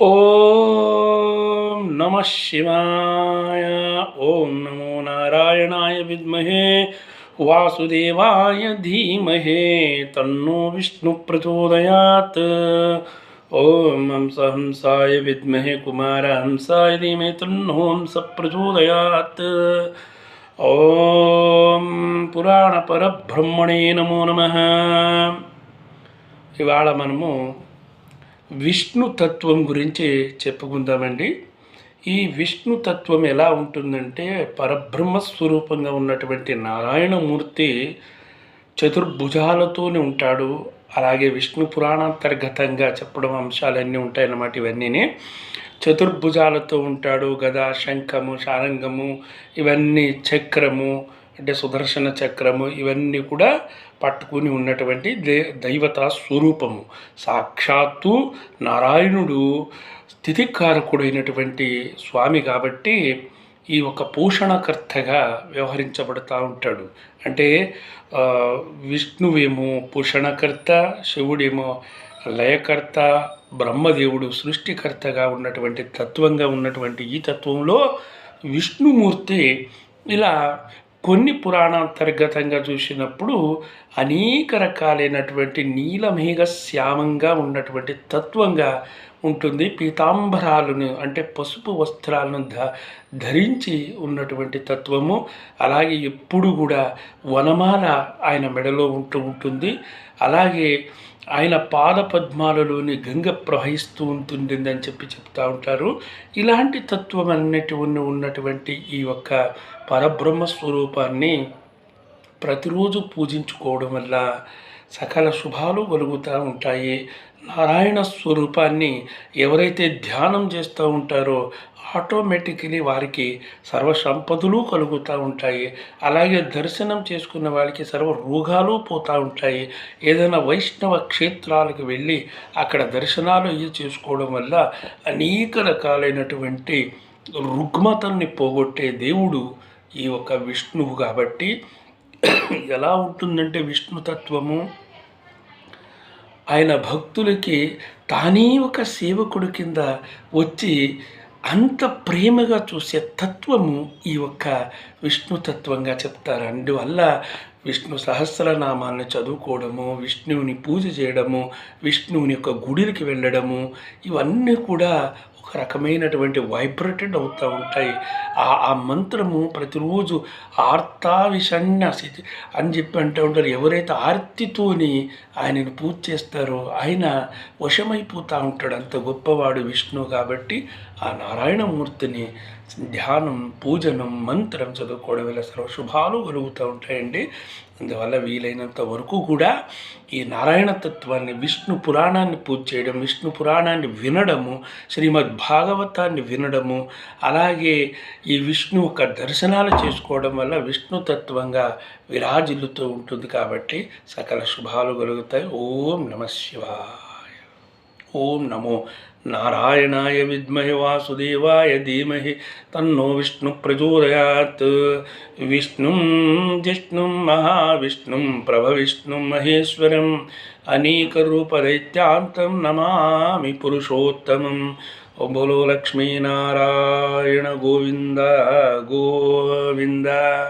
ఓం నమ శివాయ ఓం నమో నారాయణాయ విద్మహే వాసుదేవాయ ధీమహే తన్నో విష్ణు ప్రచోదయాత్ ఓం హంస హంసాయ విద్మహే కుమార హంసాయ ధీమహి తన్నో హంస ప్రచోదయాత్ ఓం పురాణ పరబ్రహ్మణే నమో నమ ఇవాళ మనము విష్ణు తత్వం గురించి చెప్పుకుందామండి. ఈ విష్ణు తత్వం ఎలా ఉంటుందంటే పరబ్రహ్మ స్వరూపంగా ఉన్నటువంటి నారాయణమూర్తి చతుర్భుజాలతోనే ఉంటాడు. అలాగే విష్ణు పురాణాంతర్గతంగా చెప్పడం అంశాలన్నీ ఉంటాయన్నమాట ఇవన్నీ చతుర్భుజాలతో ఉంటాడు. గదా శంఖము శారంగము ఇవన్నీ చక్రము అంటే సుదర్శన చక్రము ఇవన్నీ కూడా పట్టుకుని ఉన్నటువంటి దే దైవత స్వరూపము. సాక్షాత్తు నారాయణుడు స్థితికారకుడైనటువంటి స్వామి కాబట్టి ఈ ఒక పోషణకర్తగా వ్యవహరించబడుతూ ఉంటాడు. అంటే విష్ణువేమో పోషణకర్త శివుడేమో లయకర్త బ్రహ్మదేవుడు సృష్టికర్తగా ఉన్నటువంటి తత్వంగా ఉన్నటువంటి ఈ తత్వంలో విష్ణుమూర్తి ఇలా కొన్ని పురాణాంతర్గతంగా చూసినప్పుడు అనేక రకాలైనటువంటి నీలమేఘ శ్యామంగా ఉన్నటువంటి తత్వంగా ఉంటుంది. పీతాంబరాలను అంటే పసుపు వస్త్రాలను ధ ధరించి ఉన్నటువంటి తత్వము. అలాగే ఎప్పుడు కూడా వనమాల ఆయన మెడలో ఉంటూ ఉంటుంది. అలాగే ఆయన పాద పద్మాలలోని గంగ ప్రవహిస్తూ ఉంటుంది అని చెప్పి చెప్తూ ఉంటారు. ఇలాంటి తత్వం అన్నిటి ఉన్నటువంటి ఈ యొక్క పరబ్రహ్మ స్వరూపాన్ని ప్రతిరోజు పూజించుకోవడం వల్ల సకల శుభాలు కలుగుతూ ఉంటాయి. నారాయణ స్వరూపాన్ని ఎవరైతే ధ్యానం చేస్తూ ఉంటారో ఆటోమేటికలీ వారికి సర్వ సంపదలు కలుగుతూ ఉంటాయి. అలాగే దర్శనం చేసుకున్న వాళ్ళకి సర్వ రోగాలు పోతూ ఉంటాయి. ఏదైనా వైష్ణవ క్షేత్రాలకు వెళ్ళి అక్కడ దర్శనాలు చేసుకోవడం వల్ల అనేక రకాలైనటువంటి రుగ్మతల్ని పోగొట్టే దేవుడు ఈ యొక్క విష్ణువు కాబట్టి ఎలా ఉంటుందంటే విష్ణుతత్వము? ఆయన భక్తులకి తానే ఒక సేవకుడి కింద వచ్చి అంత ప్రేమగా చూసే తత్వము ఈ యొక్క విష్ణుతత్వంగా చెప్తారు. అందువల్ల విష్ణు సహస్రనామాన్ని చదువుకోవడము విష్ణువుని పూజ చేయడము విష్ణువుని యొక్క గుడికి వెళ్ళడము ఇవన్నీ కూడా ఒక రకమైనటువంటి వైబ్రేటెడ్ అవుతూ ఉంటాయి. ఆ ఆ మంత్రము ప్రతిరోజు ఆర్తావిషణ్య స్థితి అని చెప్పి అంటూ ఉంటారు. ఎవరైతే ఆర్తితోని ఆయనను పూజ చేస్తారో ఆయన వశమైపోతూ ఉంటాడు. అంత గొప్పవాడు విష్ణు కాబట్టి ఆ నారాయణమూర్తిని ధ్యానం పూజనం మంత్రం చదువుకోవడం వల్ల సర్వ శుభాలు కలుగుతూ ఉంటాయండి. అందువల్ల వీలైనంత వరకు కూడా ఈ నారాయణ తత్వాన్ని విష్ణు పురాణాన్ని పూజ చేయడం విష్ణు పురాణాన్ని వినడము శ్రీమద్ భాగవతాన్ని వినడము అలాగే ఈ విష్ణు యొక్క దర్శనాలు చేసుకోవడం వల్ల విష్ణు తత్వంగా విరాజిల్లుతూ ఉంటుంది కాబట్టి సకల శుభాలు కలుగుతాయి. ఓం నమ శివాయ. ஓம் நமோ. நாராயணாய வித்மஹி வாசுதேவாய தீமஹி. தன்னோ விஷ்ணு பிரச்சோதயாத் விஷ்ணும் ஜிஷ்ணும் மகாவிஷ்ணும் பிரபவிஷ்ணும் மகேஸ்வரம். அநேகரூபரைத்தியாந்தம் நமாமி புருஷோத்தமம். ஒம்பலோ லக்ஷ்மீநாராயண கோவிந்தா கோவிந்தா.